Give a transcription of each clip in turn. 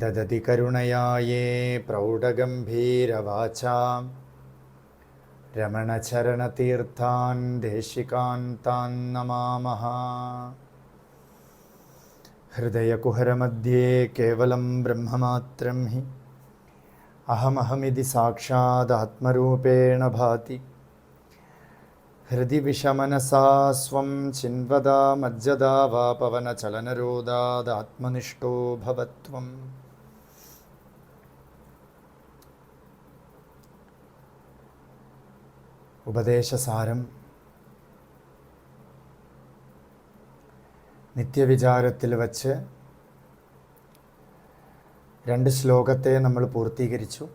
ददति करुणया ये प्रौढगम्भीरवाचा रमणचरणतीर्थान् देशिकान् तान् नमामः हृदयकुहरमध्ये केवलं ब्रह्ममात्रं हि अहमहमिति साक्षादात्मरूपेण भाति हृदि विषमनसा स्वं चिन्वदा मज्जदा वा पवनचलनरोदादात्मनिष्ठो भवत्वम् ഉപദേശസാരം. നിത്യവിചാരത്തിൽ വച്ച് രണ്ട് ശ്ലോകത്തെ നമ്മൾ പൂർത്തീകരിച്ചു.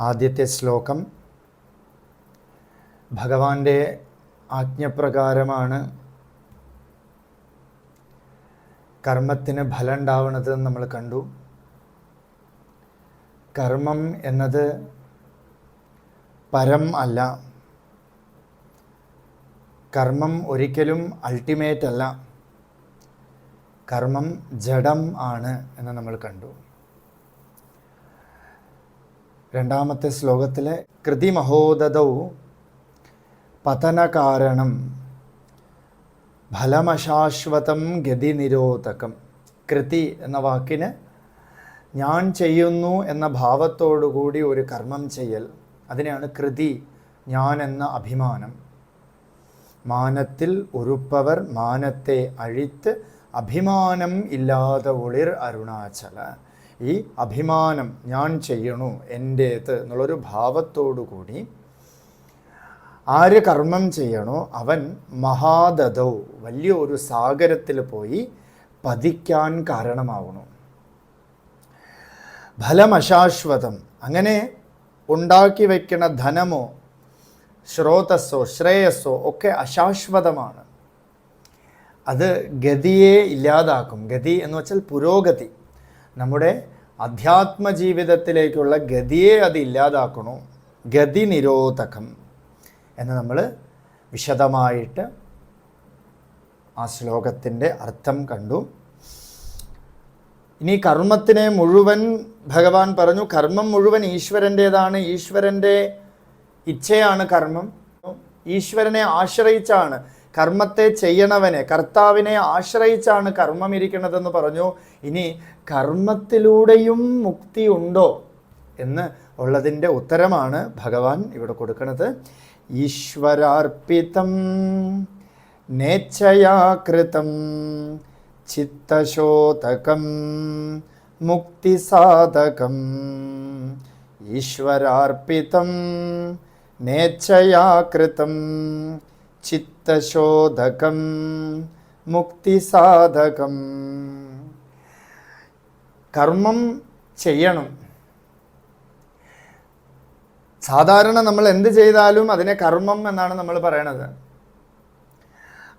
ആദ്യത്തെ ശ്ലോകം ഭഗവാന്റെ ആജ്ഞപ്രകാരമാണ് കർമ്മത്തിന് ഫലം ഉണ്ടാവുന്നത് നമ്മൾ കണ്ടു. കർമ്മം എന്നത് പരം അല്ല. കർമ്മം ഒരിക്കലും അൾട്ടിമേറ്റ് അല്ല. കർമ്മം ജഡം ആണ് എന്ന് നമ്മൾ കണ്ടു. രണ്ടാമത്തെ ശ്ലോകത്തിലെ കൃതിമഹോദതൗ പതനകാരണം ഫലമശാശ്വതം ഗതി നിരോധകം കൃതി എന്ന വാക്കിന് ഞാൻ ചെയ്യുന്നു എന്ന ഭാവത്തോടുകൂടി ഒരു കർമ്മം ചെയ്യൽ. അതിനെയാണ് കൃതി ഞാൻ എന്ന അഭിമാനം. മാനത്തിൽ ഒരുപ്പവർ മാനത്തെ അഴിത്ത് അഭിമാനം ഇല്ലാതെ ഒളിർ അരുണാചല. ഈ അഭിമാനം ഞാൻ ചെയ്യണു എന്റേത് എന്നുള്ളൊരു ഭാവത്തോടു കൂടി ആര് കർമ്മം ചെയ്യണോ അവൻ മഹാദതൗ വലിയ ഒരു സാഗരത്തിൽ പോയി പതിക്കാൻ കാരണമാവണു. ഫലമശാശ്വതം. അങ്ങനെ ഉണ്ടാക്കി വയ്ക്കുന്ന ധനമോ ശ്രോതസ്സോ ശ്രേയസ്സോ ഒക്കെ അശാശ്വതമാണ്. അത് ഗതിയെ ഇല്ലാതാക്കും. ഗതി എന്ന് വെച്ചാൽ പുരോഗതി. നമ്മുടെ അധ്യാത്മ ജീവിതത്തിലേക്കുള്ള ഗതിയെ അത് ഇല്ലാതാക്കണോ? ഗതി നിരോധകം എന്ന് നമ്മൾ വിശദമായിട്ട് ആ ശ്ലോകത്തിന്റെ അർത്ഥം കണ്ടു. ഇനി കർമ്മത്തിനെ മുഴുവൻ ഭഗവാൻ പറഞ്ഞു കർമ്മം മുഴുവൻ ഈശ്വരന്റേതാണ്. ഈശ്വരന്റെ ഇച്ഛയാണ് കർമ്മം. ഈശ്വരനെ ആശ്രയിച്ചാണ് കർമ്മത്തെ ചെയ്യണവനെ. കർത്താവിനെ ആശ്രയിച്ചാണ് കർമ്മം ഇരിക്കുന്നതെന്ന് പറഞ്ഞു. ഇനി കർമ്മത്തിലൂടെയും മുക്തി ഉണ്ടോ എന്ന് ഉള്ളതിന്റെ ഉത്തരമാണ് ഭഗവാൻ ഇവിടെ കൊടുക്കുന്നത് ഈശ്വരാർപ്പിതം നേച്ഛയാകൃതം ചിത്തശോതകം മുക്തിസാധകം. ഈശ്വരാർപ്പിതം നേച്ഛയാകൃതം ചിത്തശോധകം മുക്തിസാധകം. കർമ്മം ചെയ്യണം. സാധാരണ നമ്മൾ എന്ത് ചെയ്താലും അതിനെ കർമ്മം എന്നാണ് നമ്മൾ പറയണത്.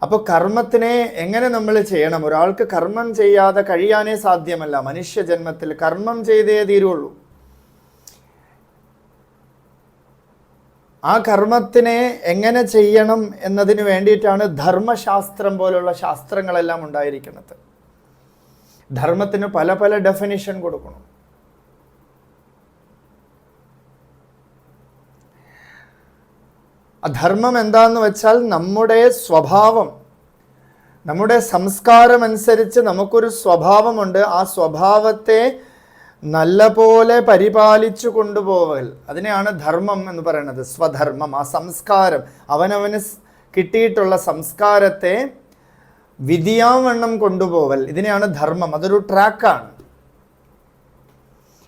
അപ്പോൾ കർമ്മത്തിനെ എങ്ങനെ നമ്മൾ ചെയ്യണം? ഒരാൾക്ക് കർമ്മം ചെയ്യാതെ കഴിയാനേ സാധ്യമല്ല. മനുഷ്യ ജന്മത്തിൽ കർമ്മം ചെയ്തേ തീരുള്ളൂ. ആ കർമ്മത്തിനെ എങ്ങനെ ചെയ്യണം എന്നതിന് വേണ്ടിയിട്ടാണ് ധർമ്മശാസ്ത്രം പോലുള്ള ശാസ്ത്രങ്ങളെല്ലാം ഉണ്ടായിരിക്കുന്നത്. ധർമ്മത്തിന് പല പല ഡെഫിനിഷൻ കൊടുക്കണം. അധർമ്മം എന്താന്ന് വെച്ചാൽ നമ്മുടെ സ്വഭാവം. നമ്മുടെ സംസ്കാരം അനുസരിച്ച് നമുക്കൊരു സ്വഭാവമുണ്ട്. ആ സ്വഭാവത്തെ നല്ലപോലെ പരിപാലിച്ചു കൊണ്ടുപോകൽ അതിനെയാണ് ധർമ്മം എന്ന് പറയുന്നത്. സ്വധർമ്മം ആ സംസ്കാരം. അവനവന് കിട്ടിയിട്ടുള്ള സംസ്കാരത്തെ വിധിയാവണ്ണം കൊണ്ടുപോകൽ ഇതിനെയാണ് ധർമ്മം. അതൊരു ട്രാക്കാണ്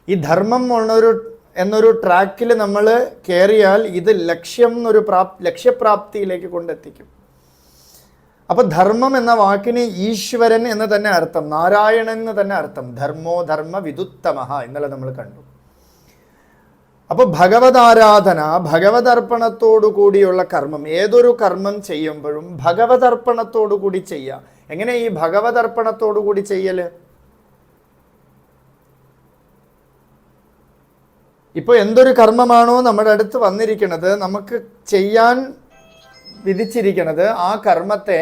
ഈ ധർമ്മം എന്നൊരു എന്നൊരു ട്രാക്കിൽ നമ്മൾ കയറിയാൽ ഇത് ലക്ഷ്യം എന്നൊരു പ്രാപ് ലക്ഷ്യപ്രാപ്തിയിലേക്ക് കൊണ്ടെത്തിക്കും. അപ്പോൾ ധർമ്മം എന്ന വാക്കിന് ഈശ്വരൻ എന്ന് തന്നെ അർത്ഥം നാരായണൻ എന്ന് തന്നെ അർത്ഥം ധർമ്മോ ധർമ്മ വിദുത്തമഹ ഇന്നലെ നമ്മൾ കണ്ടു. അപ്പോൾ ഭഗവതാരാധന ഭഗവതർപ്പണത്തോടു കൂടിയുള്ള കർമ്മം ഏതൊരു കർമ്മം ചെയ്യുമ്പോഴും ഭഗവതർപ്പണത്തോടു കൂടി ചെയ്യുക എങ്ങനെ ഈ ഭഗവതർപ്പണത്തോടു കൂടി ചെയ്യൽ? ഇപ്പോൾ എന്തൊരു കർമ്മമാണോ നമ്മുടെ അടുത്ത് വന്നിരിക്കുന്നത് നമുക്ക് ചെയ്യാൻ വിധിച്ചിരിക്കുന്നത് ആ കർമ്മത്തെ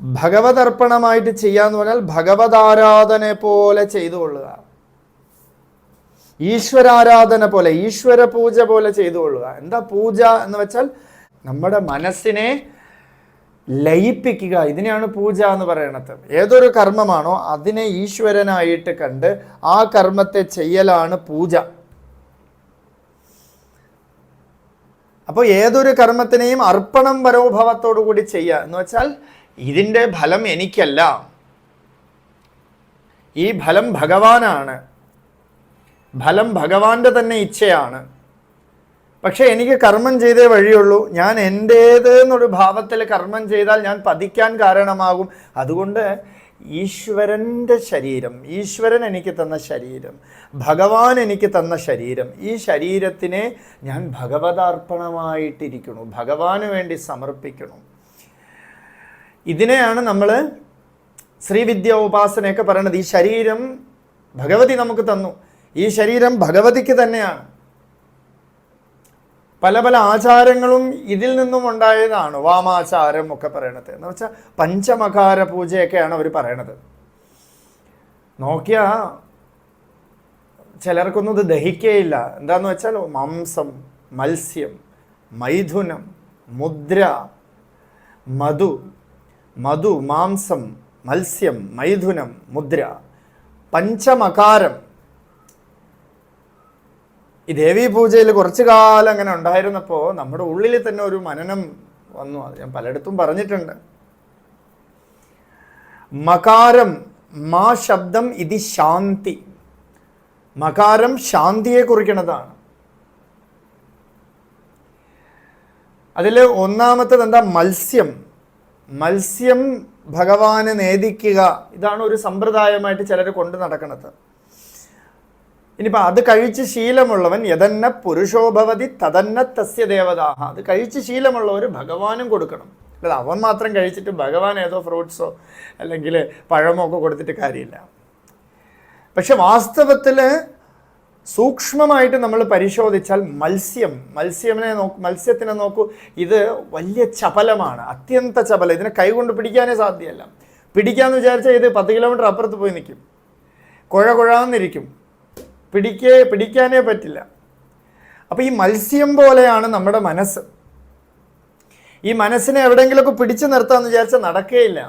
ഭഗവതർപ്പണമായിട്ട് ചെയ്യാന്ന് പറഞ്ഞാൽ ഭഗവതാരാധന പോലെ ചെയ്തു കൊള്ളുക. ഈശ്വരാരാധന പോലെ ഈശ്വര പൂജ പോലെ ചെയ്തു കൊള്ളുക. എന്താ പൂജ എന്ന് വെച്ചാൽ നമ്മുടെ മനസ്സിനെ ലയിപ്പിക്കുക. ഇതിനെയാണ് പൂജ എന്ന് പറയണത്. ഏതൊരു കർമ്മമാണോ അതിനെ ഈശ്വരനായിട്ട് കണ്ട് ആ കർമ്മത്തെ ചെയ്യലാണ് പൂജ. അപ്പോൾ ഏതൊരു കർമ്മത്തിനെയും അർപ്പണം പരോഭവത്തോടു കൂടി ചെയ്യുക എന്ന് വെച്ചാൽ ഇതിന്റെ ഫലം എനിക്കല്ല. ഈ ഫലം ഭഗവാനാണ്. ഫലം ഭഗവാന്റെ തന്നെ ഇച്ഛയാണ്. പക്ഷെ എനിക്ക് കർമ്മം ചെയ്തേ വഴിയുള്ളൂ. ഞാൻ എന്റേത് എന്നൊരു ഭാവത്തിൽ കർമ്മം ചെയ്താൽ ഞാൻ പതിക്കാൻ കാരണമാകും. അതുകൊണ്ട് ഈശ്വരന്റെ ശരീരം ഈശ്വരൻ എനിക്ക് തന്ന ശരീരം ഭഗവാൻ എനിക്ക് തന്ന ശരീരം ഈ ശരീരത്തിനെ ഞാൻ ഭഗവതാർപ്പണമായിട്ടിരിക്കണു ഭഗവാന് വേണ്ടി സമർപ്പിക്കണം ഇതിനെയാണ് നമ്മൾ ശ്രീവിദ്യ ഉപാസനയൊക്കെ പറയണത്. ഈ ശരീരം ഭഗവതി നമുക്ക് തന്നു. ഈ ശരീരം ഭഗവതിക്ക് തന്നെയാണ്. പല പല ആചാരങ്ങളും ഇതിൽ നിന്നും ഉണ്ടായതാണ് വാമാചാരം ഒക്കെ പറയണത്. എന്ന് വെച്ചാൽ പഞ്ചമകാര പൂജയൊക്കെയാണ് അവർ പറയണത്. നോക്കിയാ ചിലർക്കൊന്നും ഇത് ദഹിക്കേയില്ല. എന്താന്ന് വെച്ചാൽ മാംസം മത്സ്യം മൈഥുനം മുദ്ര മധു മധു മാംസം മത്സ്യം മൈഥുനം മുദ്ര പഞ്ചമകാരം ഈ ദേവീ പൂജയിൽ കുറച്ചു കാലം അങ്ങനെ ഉണ്ടായിരുന്നപ്പോൾ നമ്മുടെ ഉള്ളിൽ തന്നെ ഒരു മനനം വന്നു. അത് ഞാൻ പലയിടത്തും പറഞ്ഞിട്ടുണ്ട്. മകാരം മാ ശബ്ദം ഇത് ശാന്തി. മകാരം ശാന്തിയെ കുറിക്കുന്നതാണ് അതിൽ ഒന്നാമത്തത് എന്താ? മത്സ്യം. മത്സ്യം ഭഗവാന് നേദിക്കുക. ഇതാണ് ഒരു സമ്പ്രദായമായിട്ട് ചിലർ കൊണ്ടു നടക്കുന്നത് ഇനിയിപ്പോൾ അത് കഴിച്ച് ശീലമുള്ളവൻ യതന്ന പുരുഷോഭവതി തതന്ന തസ്യ ദേവതാഹ. അത് കഴിച്ച് ശീലമുള്ളവർ ഭഗവാനും കൊടുക്കണം. അല്ലാതെ അവൻ മാത്രം കഴിച്ചിട്ട് ഭഗവാൻ ഏതോ ഫ്രൂട്ട്സോ അല്ലെങ്കിൽ പഴമോ ഒക്കെ കൊടുത്തിട്ട് കാര്യമില്ല. പക്ഷെ വാസ്തവത്തിൽ സൂക്ഷ്മമായിട്ട് നമ്മൾ പരിശോധിച്ചാൽ മത്സ്യം മത്സ്യമിനെ നോക്ക് മത്സ്യത്തിനെ നോക്കൂ ഇത് വലിയ ചപലമാണ് അത്യന്ത ചപലം. ഇതിനെ കൈകൊണ്ട് പിടിക്കാനേ സാധ്യമല്ല. പിടിക്കാമെന്ന് വിചാരിച്ചാൽ ഇത് പത്ത് കിലോമീറ്റർ അപ്പുറത്ത് പോയി നിൽക്കും കുഴ കുഴാന്നിരിക്കും. പിടിക്കേ പിടിക്കാനേ പറ്റില്ല. അപ്പോൾ ഈ മത്സ്യം പോലെയാണ് നമ്മുടെ മനസ്സ്. ഈ മനസ്സിനെ എവിടെയെങ്കിലുമൊക്കെ പിടിച്ചു നിർത്താമെന്ന് വിചാരിച്ചാൽ നടക്കുകയില്ല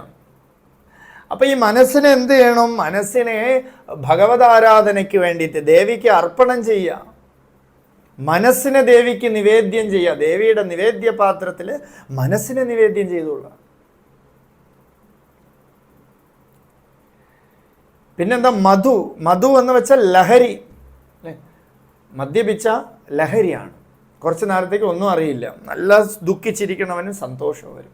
അപ്പോൾ ഈ മനസ്സിനെ എന്ത് ചെയ്യണം? മനസ്സിനെ ഭഗവത് ആരാധനയ്ക്ക് വേണ്ടിയിട്ട് ദേവിക്ക് അർപ്പണം ചെയ്യുക. മനസ്സിനെ ദേവിക്ക് നിവേദ്യം ചെയ്യുക. ദേവിയുടെ നിവേദ്യ പാത്രത്തിൽ മനസ്സിനെ നിവേദ്യം ചെയ്തുകൊള്ളുക. പിന്നെന്താ? മധു. മധു എന്ന് വെച്ചാൽ ലഹരി. അല്ലേ? മദ്യപിച്ച ലഹരിയാണ്. കുറച്ച് നേരത്തേക്ക് ഒന്നും അറിയില്ല. നല്ല ദുഃഖിച്ചിരിക്കണവന് സന്തോഷം വരും.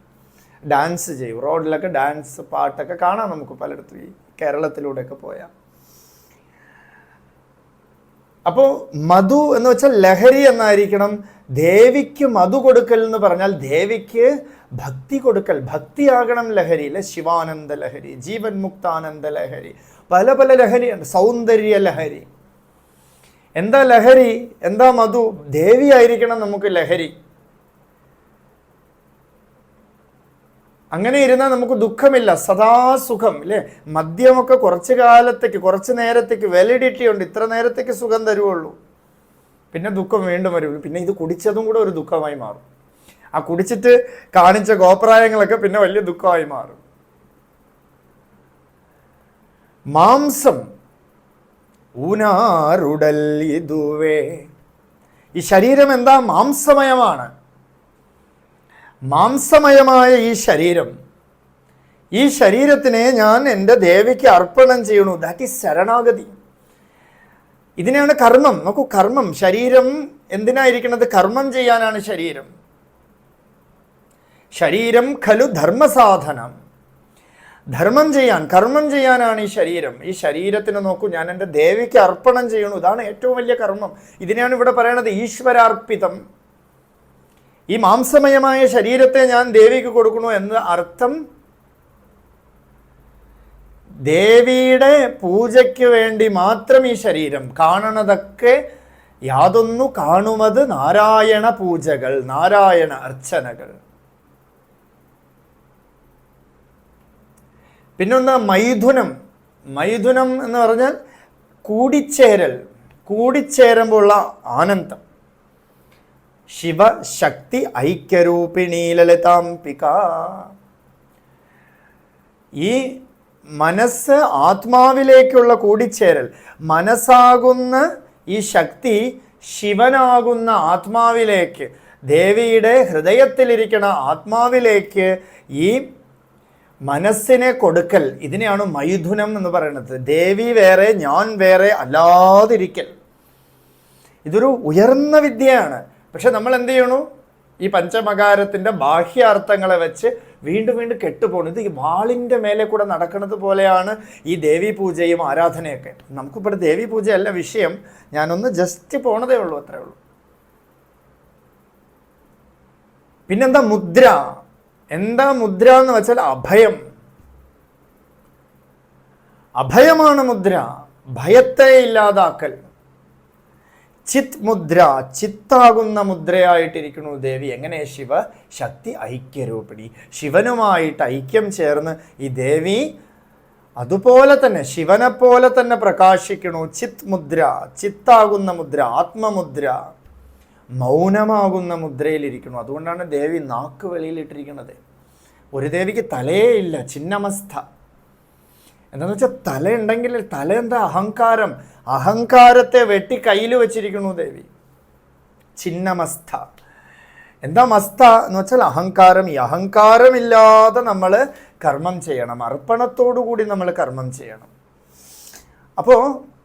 ഡാൻസ് ചെയ്യും. റോഡിലൊക്കെ ഡാൻസ് പാട്ടൊക്കെ കാണാം നമുക്ക് പലയിടത്തും. ഈ കേരളത്തിലൂടെയൊക്കെ പോയാൽ. അപ്പോൾ മധു എന്ന് വെച്ചാൽ ലഹരി എന്നായിരിക്കണം. ദേവിക്ക് മധു കൊടുക്കൽ എന്ന് പറഞ്ഞാൽ ദേവിക്ക് ഭക്തി കൊടുക്കൽ. ഭക്തിയാകണം ലഹരി അല്ലെ ശിവാനന്ദ ലഹരി ജീവൻ മുക്താനന്ദ ലഹരി പല പല ലഹരിയുണ്ട് സൗന്ദര്യ ലഹരി. എന്താ ലഹരി? എന്താ മധു? ദേവി ആയിരിക്കണം നമുക്ക് ലഹരി. അങ്ങനെ ഇരുന്നാൽ നമുക്ക് ദുഃഖമില്ല സദാ സുഖം അല്ലേ മദ്യമൊക്കെ കുറച്ച് കാലത്തേക്ക് കുറച്ച് നേരത്തേക്ക് വാലിഡിറ്റി ഉണ്ട് ഇത്ര നേരത്തേക്ക് സുഖം തരുവുള്ളൂ. പിന്നെ ദുഃഖം വീണ്ടും വരും പിന്നെ ഇത് കുടിച്ചതും കൂടെ ഒരു ദുഃഖമായി മാറും. ആ കുടിച്ചിട്ട് കാണിച്ച ഗോപ്രായങ്ങളൊക്കെ പിന്നെ വലിയ ദുഃഖമായി മാറും. മാംസം ഊനാറുടൽ ഇതുവേ. ഈ ശരീരം എന്താ? മാംസമയമാണ്. മാംസമയമായ ഈ ശരീരം. ഈ ശരീരത്തിനെ ഞാൻ എന്റെ ദേവിക്ക് അർപ്പണം ചെയ്യണു. ദാറ്റ് ഈസ് ശരണാഗതി. ഇതിനെയാണ് കർമ്മം. നോക്കൂ കർമ്മം. ശരീരം എന്തിനായിരിക്കുന്നത്? കർമ്മം ചെയ്യാനാണ് ശരീരം. ശരീരം ഖലു ധർമ്മസാധനം. ധർമ്മം ചെയ്യാൻ കർമ്മം ചെയ്യാനാണ് ഈ ശരീരം. ഈ ശരീരത്തിന് നോക്കൂ ഞാൻ എന്റെ ദേവിക്ക് അർപ്പണം ചെയ്യണു. ഇതാണ് ഏറ്റവും വലിയ കർമ്മം. ഇതിനെയാണ് ഇവിടെ പറയണത് ഈശ്വരാർപ്പിതം. ഈ മാംസമയമായ ശരീരത്തെ ഞാൻ ദേവിക്ക് കൊടുക്കണു എന്ന അർത്ഥം ദേവിയുടെ പൂജയ്ക്ക് വേണ്ടി മാത്രം ഈ ശരീരം കാണണതൊക്കെ യാതൊന്നു കാണുമത് നാരായണ പൂജകൾ നാരായണ അർച്ചനകൾ. പിന്നൊന്ന് മൈഥുനം. മൈഥുനം എന്ന് പറഞ്ഞാൽ കൂടിച്ചേരൽ. കൂടിച്ചേരുമ്പോഴുള്ള ആനന്ദം. ശിവശക്തി ഐക്യരൂപിണി ലളിതാംബിക. ഈ മനസ്സ് ആത്മാവിലേക്കുള്ള കൂടിച്ചേരൽ. മനസ്സാകുന്ന ഈ ശക്തി ശിവനാകുന്ന ആത്മാവിലേക്ക് ദേവിയുടെ ഹൃദയത്തിലിരിക്കുന്ന ആത്മാവിലേക്ക് ഈ മനസ്സിനെ കൊടുക്കൽ ഇതിനെയാണ് മൈഥുനം എന്ന് പറയുന്നത്. ദേവി വേറെ ഞാൻ വേറെ അല്ലാതിരിക്കൽ. ഇതൊരു ഉയർന്ന വിദ്യയാണ്. പക്ഷെ നമ്മൾ എന്ത് ചെയ്യണു? ഈ പഞ്ചമകാരത്തിന്റെ ബാഹ്യാർത്ഥങ്ങളെ വെച്ച് വീണ്ടും വീണ്ടും കെട്ടുപോകണം ഇത് ഈ വാളിന്റെ മേലെ കൂടെ നടക്കുന്നത് പോലെയാണ് ഈ ദേവി പൂജയും ആരാധനയൊക്കെ. നമുക്കിപ്പോൾ ദേവി പൂജയല്ല വിഷയം. ഞാനൊന്ന് ജസ്റ്റ് പോണതേ ഉള്ളൂ അത്രേ ഉള്ളൂ. പിന്നെന്താ? മുദ്ര. എന്താ മുദ്ര എന്ന് വെച്ചാൽ അഭയം. അഭയമാണ് മുദ്ര. ഭയത്തെ ഇല്ലാതാക്കൽ. ചിത് മുദ്ര ചിത്താകുന്ന മുദ്രയായിട്ടിരിക്കുന്നു ദേവി. എങ്ങനെ ശിവ? ശക്തി ഐക്യരൂപിണി. ശിവനുമായിട്ട് ഐക്യം ചേർന്ന് ഈ ദേവി അതുപോലെ തന്നെ ശിവനെ പോലെ തന്നെ പ്രകാശിക്കണു ചിത് മുദ്ര ചിത്താകുന്ന മുദ്ര ആത്മമുദ്ര. മൗനമാകുന്ന മുദ്രയിലിരിക്കുന്നു. അതുകൊണ്ടാണ് ദേവി നാക്ക് വെളിയിലിട്ടിരിക്കുന്നത്. ഒരു ദേവിക്ക് തലയേ ഇല്ല ചിന്നമസ്ഥ. എന്താണെന്ന് വെച്ചാൽ തല ഉണ്ടെങ്കിൽ തല എന്താ അഹങ്കാരം? അഹങ്കാരത്തെ വെട്ടി കയ്യിൽ വെച്ചിരിക്കുന്നു ദേവി. ചിന്നമസ്ഥ. എന്താ മസ്ത എന്ന് വെച്ചാൽ അഹങ്കാരം. ഈ അഹങ്കാരമില്ലാതെ നമ്മൾ കർമ്മം ചെയ്യണം. അർപ്പണത്തോടു കൂടി നമ്മൾ കർമ്മം ചെയ്യണം. അപ്പോൾ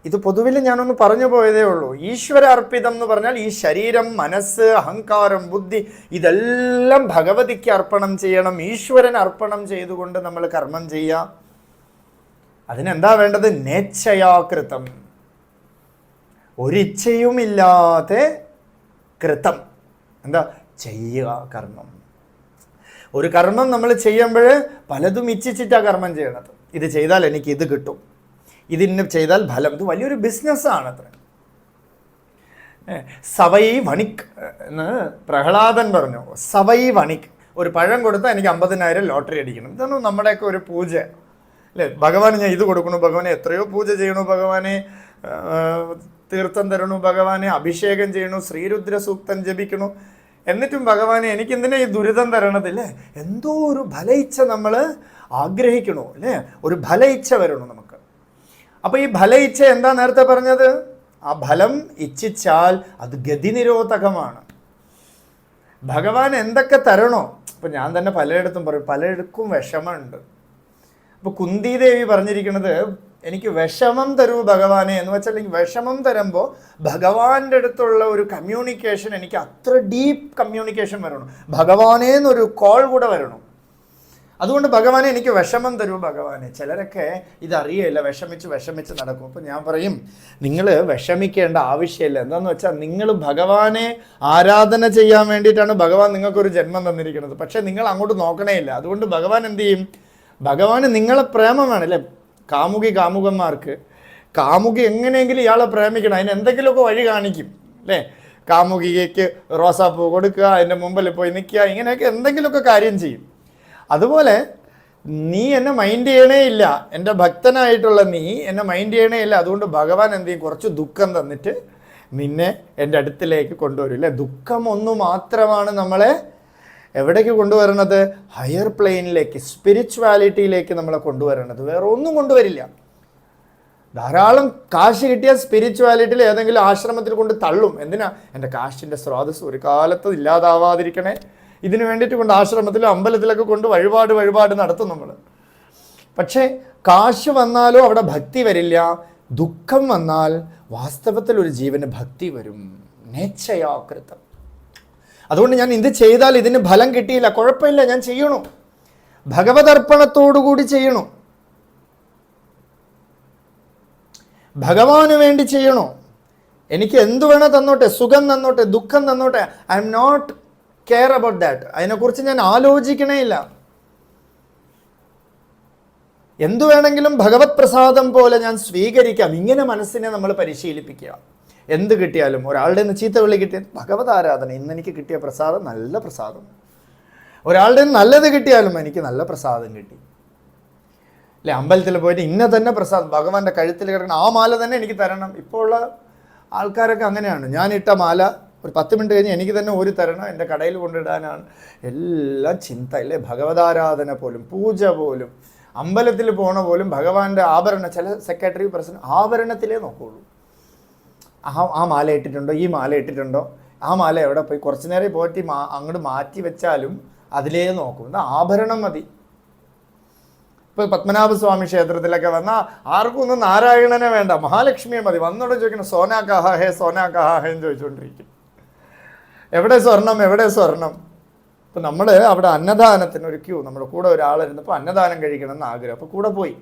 ഇത് പൊതുവിൽ ഞാനൊന്ന് പറഞ്ഞു പോയതേ ഉള്ളൂ. ഈശ്വര അർപ്പിതം എന്ന് പറഞ്ഞാൽ ഈ ശരീരം മനസ്സ് അഹങ്കാരം ബുദ്ധി ഇതെല്ലാം ഭഗവതിക്ക് അർപ്പണം ചെയ്യണം. ഈശ്വരൻ അർപ്പണം ചെയ്തുകൊണ്ട് നമ്മൾ കർമ്മം ചെയ്യാം. അതിനെന്താ വേണ്ടത്? നേച്ഛയാകൃതം. ഒരിച്ഛയുമില്ലാതെ കൃതം. എന്താ? ചെയ്യുക കർമ്മം. ഒരു കർമ്മം നമ്മൾ ചെയ്യുമ്പോൾ പലതും ഇച്ഛിച്ചിട്ടാണ് കർമ്മം ചെയ്യണത്. ഇത് ചെയ്താൽ എനിക്ക് ഇത് കിട്ടും. ഇതിന് ചെയ്താൽ ഫലം. ഇത് വലിയൊരു ബിസിനസ്സാണ് അത്ര. സവൈ വണിക് എന്ന് പ്രഹ്ലാദൻ പറഞ്ഞു. സവൈ വണിക്. ഒരു പഴം കൊടുത്താൽ എനിക്ക് അമ്പതിനായിരം ലോട്ടറി അടിക്കണം. ഇതാണ് നമ്മുടെയൊക്കെ ഒരു പൂജ. അല്ലേ? ഭഗവാന് ഞാൻ ഇത് കൊടുക്കണു ഭഗവാനെ എത്രയോ പൂജ ചെയ്യണു ഭഗവാനെ. തീർത്ഥം തരണു ഭഗവാനെ. അഭിഷേകം ചെയ്യണു. ശ്രീരുദ്ര സൂക്തം ജപിക്കണു. എന്നിട്ടും ഭഗവാനെ എനിക്ക് എന്തിനാ ഈ ദുരിതം തരണതില്ലേ എന്തോ ഒരു ഫലയിച്ച നമ്മൾ ആഗ്രഹിക്കണു. അല്ലേ? ഒരു ഫലയിച്ച വരണു നമുക്ക്. അപ്പോൾ ഈ ഫല ഇച്ഛ എന്താ നേരത്തെ പറഞ്ഞത്? ആ ഫലം ഇച്ഛിച്ചാൽ അത് ഗതിനിരോധകമാണ്. ഭഗവാൻ എന്തൊക്കെ തരണോ? ഇപ്പം ഞാൻ തന്നെ പലയിടത്തും പറയും പലയിടക്കും വിഷമമുണ്ട്. അപ്പോൾ കുന്തിദേവി പറഞ്ഞിരിക്കുന്നത് എനിക്ക് വിഷമം തരൂ ഭഗവാനെ. എന്ന് വെച്ചാൽ എനിക്ക് വിഷമം തരുമ്പോൾ ഭഗവാന്റെ അടുത്തുള്ള ഒരു കമ്മ്യൂണിക്കേഷൻ എനിക്ക് അത്ര ഡീപ്പ് കമ്മ്യൂണിക്കേഷൻ വരണം. ഭഗവാനേന്നൊരു കോൾ കൂടെ വരണം. അതുകൊണ്ട് ഭഗവാനെ എനിക്ക് വിഷമം തരൂ ഭഗവാനെ. ചിലരൊക്കെ ഇതറിയില്ല വിഷമിച്ച് വിഷമിച്ച് നടക്കും. അപ്പോൾ ഞാൻ പറയും നിങ്ങൾ വിഷമിക്കേണ്ട ആവശ്യമില്ല. എന്താണെന്ന് വെച്ചാൽ നിങ്ങൾ ഭഗവാനെ ആരാധന ചെയ്യാൻ വേണ്ടിയിട്ടാണ് ഭഗവാൻ നിങ്ങൾക്കൊരു ജന്മം തന്നിരിക്കുന്നത്. പക്ഷേ നിങ്ങൾ അങ്ങോട്ട് നോക്കണേ ഇല്ല അതുകൊണ്ട് ഭഗവാൻ എന്ത് ചെയ്യും? ഭഗവാന് നിങ്ങളെ പ്രേമമാണ് അല്ലേ? കാമുകി കാമുകന്മാർക്ക്. കാമുകി എങ്ങനെയെങ്കിലും ഇയാളെ പ്രേമിക്കണം. അതിന് എന്തെങ്കിലുമൊക്കെ വഴി കാണിക്കും അല്ലേ? കാമുകിക്ക് റോസാപ്പൂ കൊടുക്കുക അതിന്റെ മുമ്പിൽ പോയി നിൽക്കുക ഇങ്ങനെയൊക്കെ എന്തെങ്കിലുമൊക്കെ കാര്യം ചെയ്യും. അതുപോലെ നീ എന്നെ മൈൻഡ് ചെയ്യണേ ഇല്ല. എന്റെ ഭക്തനായിട്ടുള്ള നീ എന്നെ മൈൻഡ് ചെയ്യണേ ഇല്ല. അതുകൊണ്ട് ഭഗവാൻ എന്ത് ചെയ്യും? കുറച്ച് ദുഃഖം തന്നിട്ട് നിന്നെ എന്റെ അടുത്തിലേക്ക് കൊണ്ടുവരും അല്ലേ? ദുഃഖം ഒന്ന് മാത്രമാണ് നമ്മളെ എവിടേക്ക് കൊണ്ടുവരണത്? ഹയർ പ്ലെയിനിലേക്ക് സ്പിരിച്വാലിറ്റിയിലേക്ക് നമ്മളെ കൊണ്ടുവരണത്. വേറെ ഒന്നും കൊണ്ടുവരില്ല. ധാരാളം കാശ് കിട്ടിയ സ്പിരിച്വാലിറ്റിയിൽ ഏതെങ്കിലും ആശ്രമത്തിൽ കൊണ്ട് തള്ളും. എന്തിനാ? എന്റെ കാശിന്റെ സ്രോതസ് ഒരു കാലത്ത് ഇല്ലാതാവാതിരിക്കണേ. ഇതിന് വേണ്ടിയിട്ട് കൊണ്ട് ആശ്രമത്തിലും അമ്പലത്തിലൊക്കെ കൊണ്ട് വഴിപാട് വഴിപാട് നടത്തും നമ്മൾ പക്ഷേ കാശ് വന്നാലോ അവിടെ ഭക്തി വരില്ല ദുഃഖം വന്നാൽ വാസ്തവത്തിൽ ഒരു ജീവന് ഭക്തി വരും. നേച്ചയാകൃതം അതുകൊണ്ട് ഞാൻ ഇത് ചെയ്താൽ ഇതിന് ഫലം കിട്ടിയില്ല കുഴപ്പമില്ല ഞാൻ ചെയ്യണു. ഭഗവതർപ്പണത്തോടുകൂടി ചെയ്യണു. ഭഗവാന് വേണ്ടി ചെയ്യണോ. എനിക്ക് എന്ത് വേണോ തന്നോട്ടെ സുഖം തന്നോട്ടെ ദുഃഖം തന്നോട്ടെ I'm not care about that അതിനെക്കുറിച്ച് ഞാൻ ആലോചിക്കണേ ഇല്ല. എന്തു വേണമെങ്കിലും ഭഗവത് പ്രസാദം പോലെ ഞാൻ സ്വീകരിക്കാം. ഇങ്ങനെ മനസ്സിനെ നമ്മൾ പരിശീലിപ്പിക്കുക. എന്ത് കിട്ടിയാലും ഒരാളുടെ നിന്ന് ചീത്ത വിളി കിട്ടിയ ഭഗവത് ആരാധന. ഇന്ന് എനിക്ക് കിട്ടിയ പ്രസാദം നല്ല പ്രസാദം. ഒരാളുടെ നല്ലത് കിട്ടിയാലും എനിക്ക് നല്ല പ്രസാദം കിട്ടി. അല്ലെ അമ്പലത്തിൽ പോയിട്ട് ഇന്ന തന്നെ പ്രസാദം. ഭഗവാന്റെ കഴുത്തിൽ കിടക്കണം ആ മാല തന്നെ എനിക്ക് തരണം. ഇപ്പോൾ ഉള്ള ആൾക്കാരൊക്കെ അങ്ങനെയാണ്. ഞാൻ ഇട്ട മാല ഒരു പത്ത് മിനിറ്റ് കഴിഞ്ഞ് എനിക്ക് തന്നെ ഒരു തരണം എന്റെ കടയിൽ കൊണ്ടിടാനാണ്. എല്ലാം ചിന്ത അല്ലേ? ഭഗവതാരാധന പോലും പൂജ പോലും അമ്പലത്തിൽ പോണ പോലും ഭഗവാന്റെ ആഭരണം ചില സെക്രട്ടറി പ്രസിഡന്റ് ആഭരണത്തിലേ നോക്കുള്ളൂ. ആ ആ മാല ഇട്ടിട്ടുണ്ടോ? ഈ മാല ഇട്ടിട്ടുണ്ടോ? ആ മാല എവിടെ പോയി? കുറച്ചു നേരം പോയിട്ട് മാ അങ്ങോട്ട് മാറ്റി വെച്ചാലും അതിലേ നോക്കും. ആഭരണം മതി. ഇപ്പൊ പത്മനാഭസ്വാമി ക്ഷേത്രത്തിലൊക്കെ വന്നാൽ ആർക്കും ഒന്നും നാരായണനെ വേണ്ട മഹാലക്ഷ്മിയെ മതി. വന്നോടെ ചോദിക്കണം സോനാ കഹാ ഹേ സോനാ കഹാ ഹേ എന്ന് ചോദിച്ചുകൊണ്ടിരിക്കും. എവിടെ സ്വർണം എവിടെ സ്വർണം? ഇപ്പൊ നമ്മൾ അവിടെ അന്നദാനത്തിന് ഒരു ക്യൂ നമ്മുടെ കൂടെ ഒരാളിരുന്നപ്പോൾ അന്നദാനം കഴിക്കണം എന്ന് ആഗ്രഹം. അപ്പോൾ കൂടെ പോയി.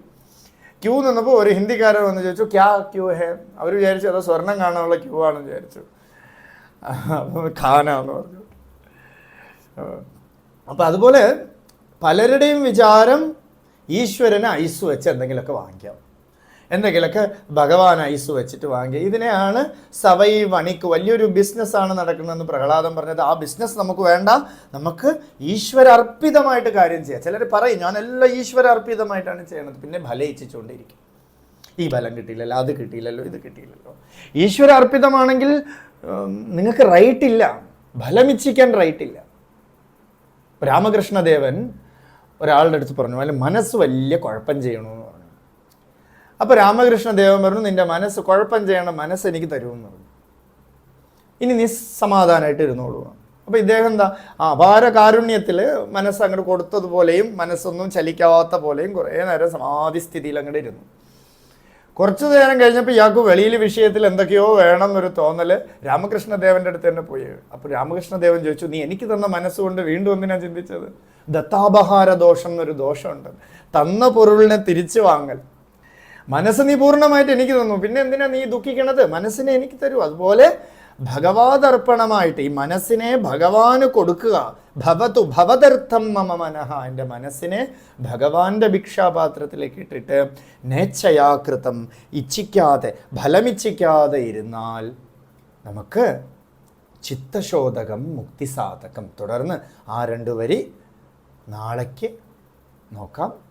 ക്യൂ നിന്നപ്പോൾ ഒരു ഹിന്ദിക്കാരൻ വന്ന് ചോദിച്ചു ക്യാ ക്യൂ ഹേ? അവർ വിചാരിച്ചു അതോ സ്വർണം കാണാനുള്ള ക്യൂ ആണെന്ന് വിചാരിച്ചു. അപ്പോൾ ഖാനാന്ന് പറഞ്ഞു. അപ്പം അതുപോലെ പലരുടെയും വിചാരം ഈശ്വരന് ഐസ് വെച്ച് എന്തെങ്കിലുമൊക്കെ വാങ്ങിക്കാം. എന്തെങ്കിലുമൊക്കെ ഭഗവാൻ ഐസ് വെച്ചിട്ട് വാങ്ങി. ഇതിനെയാണ് സവൈ വണിക്ക് വലിയൊരു ബിസിനസ്സാണ് നടക്കുന്നതെന്ന് പ്രഹ്ലാദം പറഞ്ഞത്. ആ ബിസിനസ് നമുക്ക് വേണ്ട. നമുക്ക് ഈശ്വരർപ്പിതമായിട്ട് കാര്യം ചെയ്യാം. ചിലർ പറയും ഞാനെല്ലാം ഈശ്വര അർപ്പിതമായിട്ടാണ് ചെയ്യണത്. പിന്നെ ഫലയിച്ചുകൊണ്ടിരിക്കും ഈ ഫലം കിട്ടിയില്ലല്ലോ അത് കിട്ടിയില്ലല്ലോ ഇത് കിട്ടിയില്ലല്ലോ. ഈശ്വരർപ്പിതമാണെങ്കിൽ നിങ്ങൾക്ക് റൈറ്റ് ഇല്ല. ഫലമിച്ഛിക്കാൻ റൈറ്റ് ഇല്ല. രാമകൃഷ്ണദേവൻ ഒരാളുടെ അടുത്ത് പറഞ്ഞു അല്ലെ മനസ്സ് വലിയ കുഴപ്പം ചെയ്യണമെന്ന് പറഞ്ഞു. അപ്പോൾ രാമകൃഷ്ണദേവൻ പറഞ്ഞു നിന്റെ മനസ്സ് കുഴപ്പം ചെയ്യേണ്ട മനസ്സ് എനിക്ക് തരുമെന്ന് പറഞ്ഞു. ഇനി നീ സമാധാനമായിട്ട് ഇരുന്നോളൂ അപ്പോൾ ഇദ്ദേഹം എന്താ? അപാര കാരുണ്യത്തിൽ മനസ്സ് അങ്ങോട്ട് കൊടുത്തതുപോലെയും മനസ്സൊന്നും ചലിക്കാത്ത പോലെയും കുറേ നേരം സമാധി സ്ഥിതിയിൽ അങ്ങോട്ട് ഇരുന്നു. കുറച്ചു നേരം കഴിഞ്ഞപ്പോൾ ഇയാൾക്ക് വെളിയിൽ വിഷയത്തിൽ എന്തൊക്കെയോ വേണം എന്നൊരു തോന്നൽ രാമകൃഷ്ണദേവന്റെ അടുത്ത് തന്നെ പോയി. അപ്പോൾ രാമകൃഷ്ണദേവൻ ചോദിച്ചു നീ എനിക്ക് തന്ന മനസ്സുകൊണ്ട് വീണ്ടും എന്തിനാ ചിന്തിച്ചത്? ദത്താപഹാര ദോഷം എന്നൊരു ദോഷമുണ്ട്. തന്ന പൊരുളിനെ തിരിച്ചു വാങ്ങൽ. മനസ്സ് നീ പൂർണമായിട്ട് എനിക്ക് തന്നു. പിന്നെ എന്തിനാ നീ ദുഃഖിക്കണത്? മനസ്സിനെ എനിക്ക് തരൂ. അതുപോലെ ഭഗവാതർപ്പണമായിട്ട് ഈ മനസ്സിനെ ഭഗവാന് കൊടുക്കുക. ഭവതു ഭവതർത്ഥം മമ മനഃ എന്റെ മനസ്സിനെ ഭഗവാന്റെ ഭിക്ഷാപാത്രത്തിലേക്ക് ഇട്ടിട്ട് നേച്ഛയാകൃതം ഇച്ഛിക്കാതെ ഫലമിച്ഛിക്കാതെ ഇരുന്നാൽ നമുക്ക് ചിത്തശോധകം മുക്തിസാധകം തുടർന്ന് ആ രണ്ടു വരി നാളേക്ക് നോക്കാം.